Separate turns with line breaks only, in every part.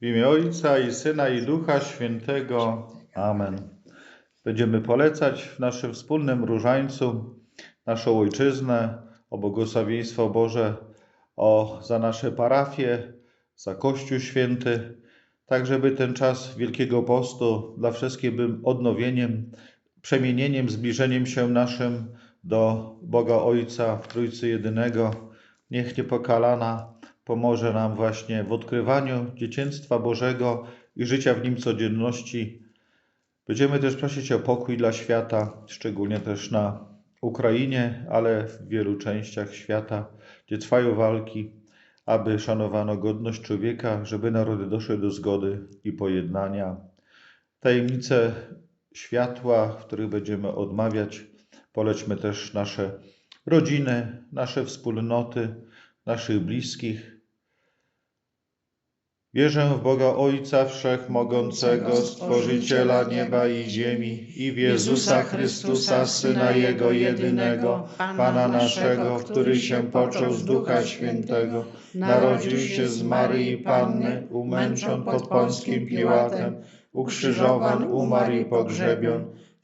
W imię Ojca i Syna i Ducha Świętego. Amen. Będziemy polecać w naszym wspólnym różańcu naszą ojczyznę, o błogosławieństwo Boże, o, za nasze parafie, za Kościół Święty, tak żeby ten czas Wielkiego Postu dla wszystkich był odnowieniem, przemienieniem, zbliżeniem się naszym do Boga Ojca w Trójcy Jedynego. Niech niepokalana pomoże nam właśnie w odkrywaniu dzieciństwa Bożego i życia w nim codzienności. Będziemy też prosić o pokój dla świata, szczególnie też na Ukrainie, ale w wielu częściach świata, gdzie trwają walki, aby szanowano godność człowieka, żeby narody doszły do zgody i pojednania. Tajemnice światła, w których będziemy odmawiać, polećmy też nasze rodziny, nasze wspólnoty, naszych bliskich, Wierzę w Boga Ojca Wszechmogącego, Stworzyciela nieba i ziemi i w Jezusa Chrystusa, Syna Jego jedynego, Pana naszego, który się począł z Ducha Świętego, narodził się z Maryi Panny, umęczon pod Pąskim Piłatem, ukrzyżowan, umarł i pogrzebion,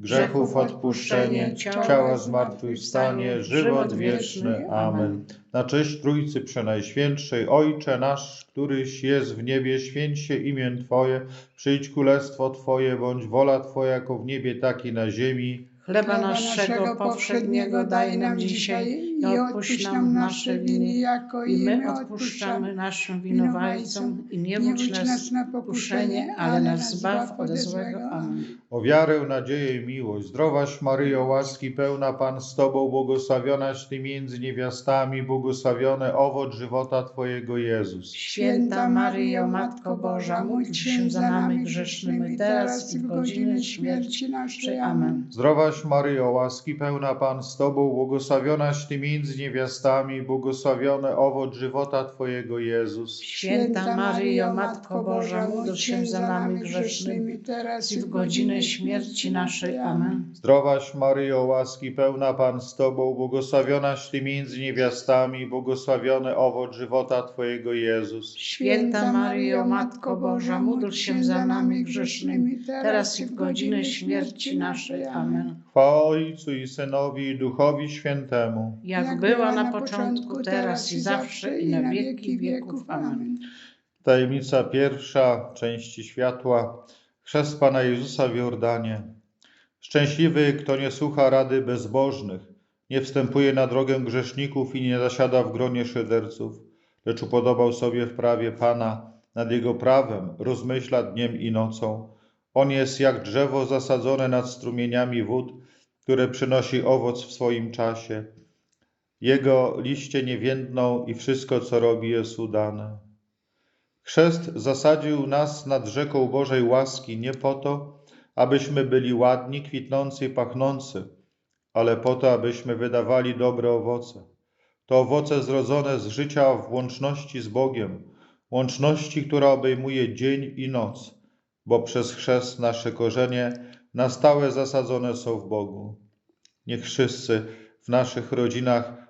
grzechów odpuszczenie, ciała zmartwychwstanie, żywot wieczny. Amen. Na cześć Trójcy Przenajświętszej, Ojcze nasz, któryś jest w niebie, święć się imię Twoje, przyjdź królestwo Twoje, bądź wola Twoja jako w niebie, tak i na ziemi.
Chleba naszego powszedniego daj nam dzisiaj i odpuść nam nasze winy,
jako
i my odpuszczamy naszym winowajcom i nie wódź nas na pokuszenie, ale nas zbaw od złego. Amen.
O wiarę, nadzieję i miłość. Zdrowaś Maryjo, łaski pełna Pan z Tobą, błogosławionaś Ty między niewiastami, błogosławiony owoc żywota Twojego Jezus.
Święta Maryjo, Matko Boża, módl się za nami grzesznymi, teraz i w godzinę śmierci naszej. Amen.
Zdrowaś Maryjo, łaski pełna Pan z Tobą, błogosławionaś Ty między niewiastami, błogosławiony owoc żywota Twojego Jezus.
Święta Maryjo, Matko Boża, módl się za nami grzesznymi, teraz i w godzinę śmierci naszej. Amen.
Zdrowaś Maryjo, łaski pełna Pan z Tobą, błogosławionaś Ty między niewiastami, błogosławiony owoc żywota Twojego Jezus.
Święta Maryjo, Matko Boża, módl się za nami grzesznymi, teraz i w godzinę śmierci naszej. Amen.
Chwała Ojcu i Synowi i Duchowi Świętemu.
Jak była na początku, teraz i zawsze i na wieki wieków. Amen.
Tajemnica pierwsza części światła. Chrzest Pana Jezusa w Jordanie. Szczęśliwy, kto nie słucha rady bezbożnych, nie wstępuje na drogę grzeszników i nie zasiada w gronie szyderców, lecz upodobał sobie w prawie Pana, nad Jego prawem rozmyśla dniem i nocą. On jest jak drzewo zasadzone nad strumieniami wód, które przynosi owoc w swoim czasie. Jego liście nie więdną i wszystko, co robi, jest udane. Chrzest zasadził nas nad rzeką Bożej łaski nie po to, abyśmy byli ładni, kwitnący i pachnący, ale po to, abyśmy wydawali dobre owoce. To owoce zrodzone z życia w łączności z Bogiem, łączności, która obejmuje dzień i noc, bo przez chrzest nasze korzenie na stałe zasadzone są w Bogu. Niech wszyscy w naszych rodzinach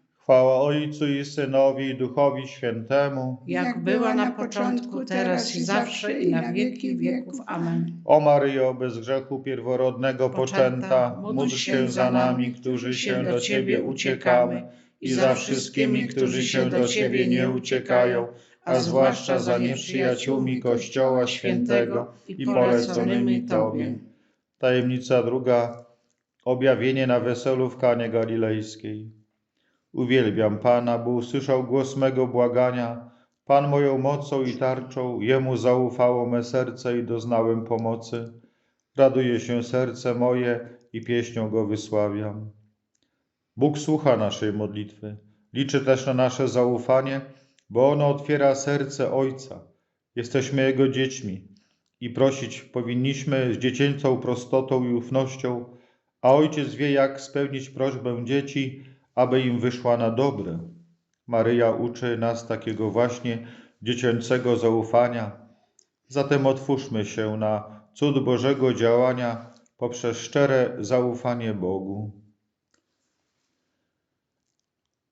Chwała Ojcu i Synowi i Duchowi Świętemu.
Jak była na początku, teraz i zawsze i na wieki wieków. Amen.
O Maryjo, bez grzechu pierworodnego poczęta, módl się za nami, którzy się do Ciebie uciekamy i za wszystkimi, którzy się do Ciebie nie uciekają, a zwłaszcza za nieprzyjaciółmi Kościoła Świętego i poleconymi Tobie. Tajemnica druga. Objawienie na weselu w Kanie Galilejskiej. Uwielbiam Pana, bo usłyszał głos mego błagania. Pan moją mocą i tarczą, Jemu zaufało me serce i doznałem pomocy. Raduje się serce moje i pieśnią Go wysławiam. Bóg słucha naszej modlitwy. Liczy też na nasze zaufanie, bo ono otwiera serce Ojca. Jesteśmy Jego dziećmi i prosić powinniśmy z dziecięcą prostotą i ufnością, a Ojciec wie, jak spełnić prośbę dzieci, aby im wyszła na dobre. Maryja uczy nas takiego właśnie dziecięcego zaufania. Zatem otwórzmy się na cud Bożego działania poprzez szczere zaufanie Bogu.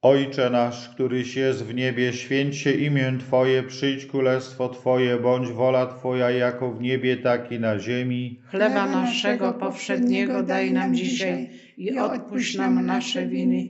Ojcze nasz, któryś jest w niebie, święć się imię Twoje, przyjdź królestwo Twoje, bądź wola Twoja jako w niebie, tak i na ziemi.
Chleba naszego powszedniego daj nam dzisiaj i odpuść nam nasze winy,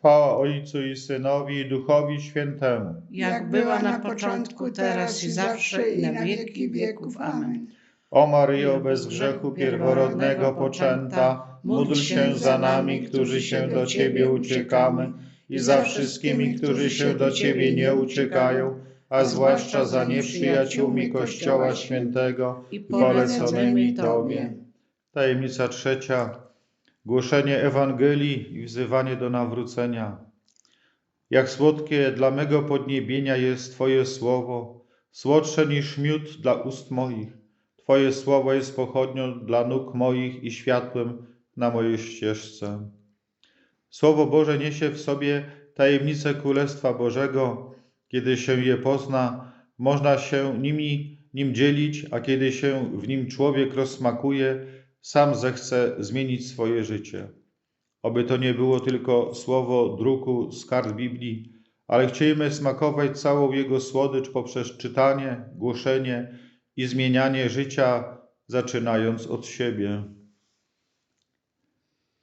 Chwała Ojcu i Synowi i Duchowi Świętemu.
Jak była na początku, teraz i zawsze, i na wieki wieków. Amen.
O Maryjo, bez grzechu pierworodnego poczęta, módl się za nami, którzy się do Ciebie uciekamy i za wszystkimi, którzy się do Ciebie nie uciekają, a zwłaszcza za nieprzyjaciółmi Kościoła Świętego
I
poleconymi. Tobie. Tajemnica trzecia. Głoszenie Ewangelii i wzywanie do nawrócenia. Jak słodkie dla mego podniebienia jest Twoje słowo, słodsze niż miód dla ust moich. Twoje słowo jest pochodnią dla nóg moich i światłem na mojej ścieżce. Słowo Boże niesie w sobie tajemnice Królestwa Bożego. Kiedy się je pozna, można się nimi nim dzielić, a kiedy się w nim człowiek rozsmakuje, sam zechce zmienić swoje życie. Oby to nie było tylko słowo druku z kart Biblii, ale chcielibyśmy smakować całą jego słodycz poprzez czytanie, głoszenie i zmienianie życia, zaczynając od siebie.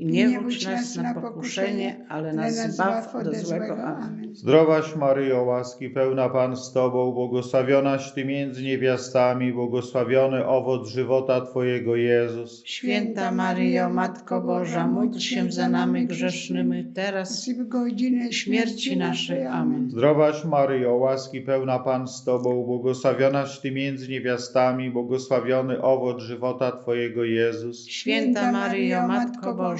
I nie wódź nas na pokuszenie, ale nas zbaw od złego. Amen.
Zdrowaś Maryjo, łaski pełna Pan z Tobą, błogosławionaś Ty między niewiastami, błogosławiony owoc żywota Twojego Jezus.
Święta Maryjo, Matko Boża, módl się za nami grzesznymi, teraz
i w godzinę
śmierci naszej. Amen.
Zdrowaś Maryjo, łaski pełna Pan z Tobą, błogosławionaś Ty między niewiastami, błogosławiony owoc żywota Twojego Jezus.
Święta Maryjo, Matko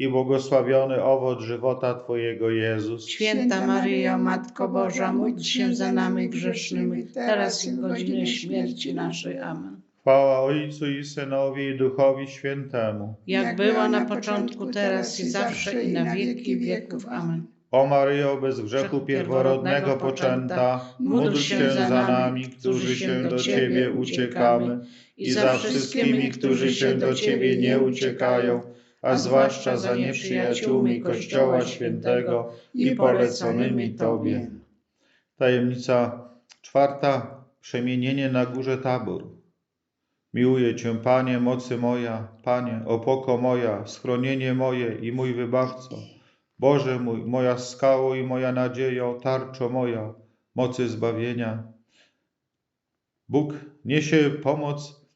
i błogosławiony owoc żywota Twojego Jezus.
Święta Maryjo, Matko Boża, módl się za nami grzesznymi, teraz i w godzinę śmierci naszej. Amen.
Chwała Ojcu i Synowi i Duchowi Świętemu.
Jak była na początku, teraz i zawsze i na wieki wieków. Amen.
O Maryjo, bez grzechu pierworodnego poczęta, módl się za nami, którzy się do Ciebie uciekamy i za wszystkimi, którzy się do Ciebie nie uciekają, a zwłaszcza za nieprzyjaciółmi Kościoła Świętego i poleconymi Tobie. Tajemnica czwarta. Przemienienie na górze Tabor. Miłuję Cię, Panie, mocy moja, Panie, opoko moja, schronienie moje i mój wybawco. Boże mój, moja skało i moja nadziejo, tarczo moja, mocy zbawienia. Bóg niesie pomoc,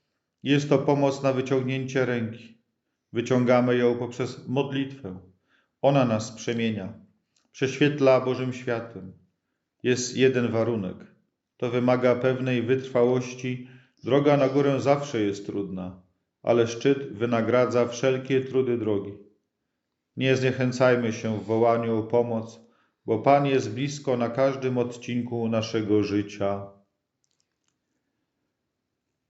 jest to pomoc na wyciągnięcie ręki. Wyciągamy ją poprzez modlitwę. Ona nas przemienia, prześwietla Bożym światłem. Jest jeden warunek. To wymaga pewnej wytrwałości. Droga na górę zawsze jest trudna, ale szczyt wynagradza wszelkie trudy drogi. Nie zniechęcajmy się w wołaniu o pomoc, bo Pan jest blisko na każdym odcinku naszego życia.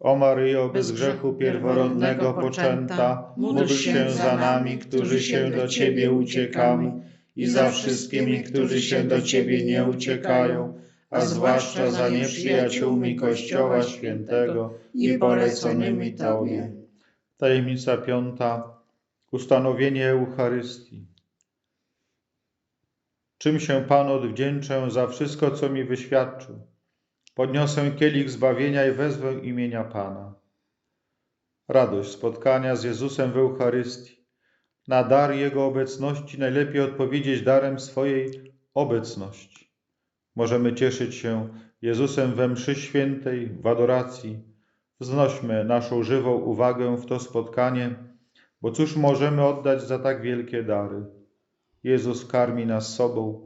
O Maryjo, bez grzechu pierworodnego poczęta, módl się za nami, którzy się do Ciebie uciekamy i za wszystkimi, którzy się do Ciebie nie uciekają, a zwłaszcza za nieprzyjaciółmi Kościoła Świętego i poleconymi Tobie. Tajemnica piąta. Ustanowienie Eucharystii. Czym się Pan odwdzięczę za wszystko, co mi wyświadczył? Podniosę kielich zbawienia i wezwę imienia Pana. Radość spotkania z Jezusem w Eucharystii. Na dar Jego obecności najlepiej odpowiedzieć darem swojej obecności. Możemy cieszyć się Jezusem we mszy świętej, w adoracji. Wznośmy naszą żywą uwagę w to spotkanie, bo cóż możemy oddać za tak wielkie dary? Jezus karmi nas sobą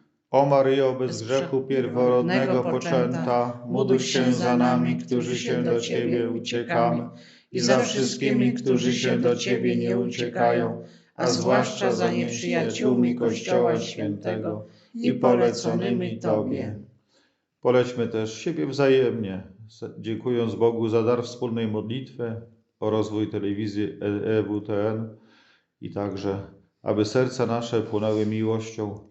O Maryjo, bez grzechu pierworodnego poczęta, módl się za nami, którzy się do Ciebie uciekamy. i za wszystkimi, którzy się do Ciebie nie uciekają, a zwłaszcza za nieprzyjaciółmi Kościoła Świętego i poleconymi Tobie. Polećmy też siebie wzajemnie, dziękując Bogu za dar wspólnej modlitwy o rozwój telewizji EWTN i także, aby serca nasze płonęły miłością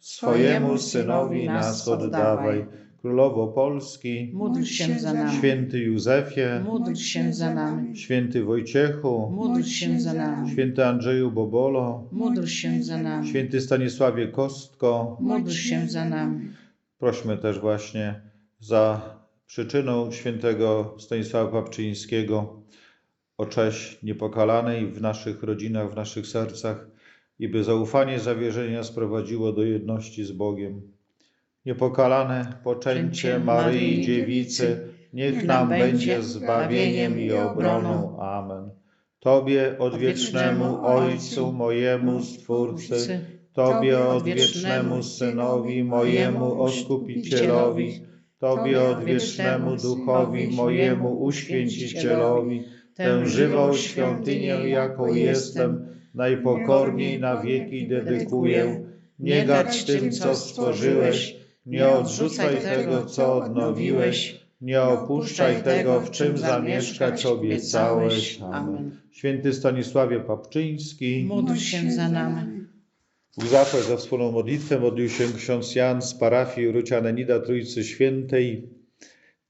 swojemu Synowi nas oddawaj. Królowo Polski,
Módl się za nami.
Święty Józefie,
Módl się za nami.
Święty Wojciechu,
Módl się za nami.
Święty Andrzeju Bobolo,
Módl się za nami.
Święty Stanisławie Kostko,
Módl się za nami.
Prośmy też właśnie za przyczyną świętego Stanisława Papczyńskiego o cześć niepokalanej w naszych rodzinach, w naszych sercach i by zaufanie zawierzenia sprowadziło do jedności z Bogiem. Niepokalane poczęcie Maryi Dziewicy, niech nam będzie zbawieniem i obroną. Amen. Tobie, odwiecznemu Ojcu mojemu, Stwórcy, Tobie, odwiecznemu Synowi mojemu, Oskupicielowi, Tobie, odwiecznemu Duchowi mojemu, Uświęcicielowi, tę żywą świątynię, jaką jestem, najpokorniej na wieki dedykuję. Nie gać tym, co stworzyłeś, nie odrzucaj tego, co odnowiłeś, nie opuszczaj tego, w czym zamieszkać obiecałeś. Amen. Święty Stanisławie Papczyński,
Módl się za nami.
zapłat za wspólną modlitwę modlił się ksiądz Jan z parafii Rucianenida Trójcy Świętej,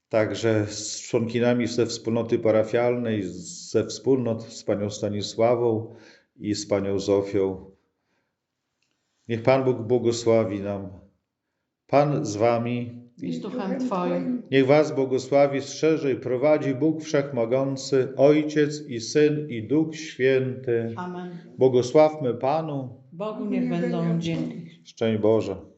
także z członkinami ze wspólnoty parafialnej, ze wspólnot z panią Stanisławą i z panią Zofią. Niech Pan Bóg błogosławi nam. Pan z wami.
I z duchem Twoim.
Niech was błogosławi, strzeże i prowadzi Bóg Wszechmogący, Ojciec i Syn i Duch Święty.
Amen.
Błogosławmy Panu.
Bogu niech będą dzięki.
Szczęść Boże.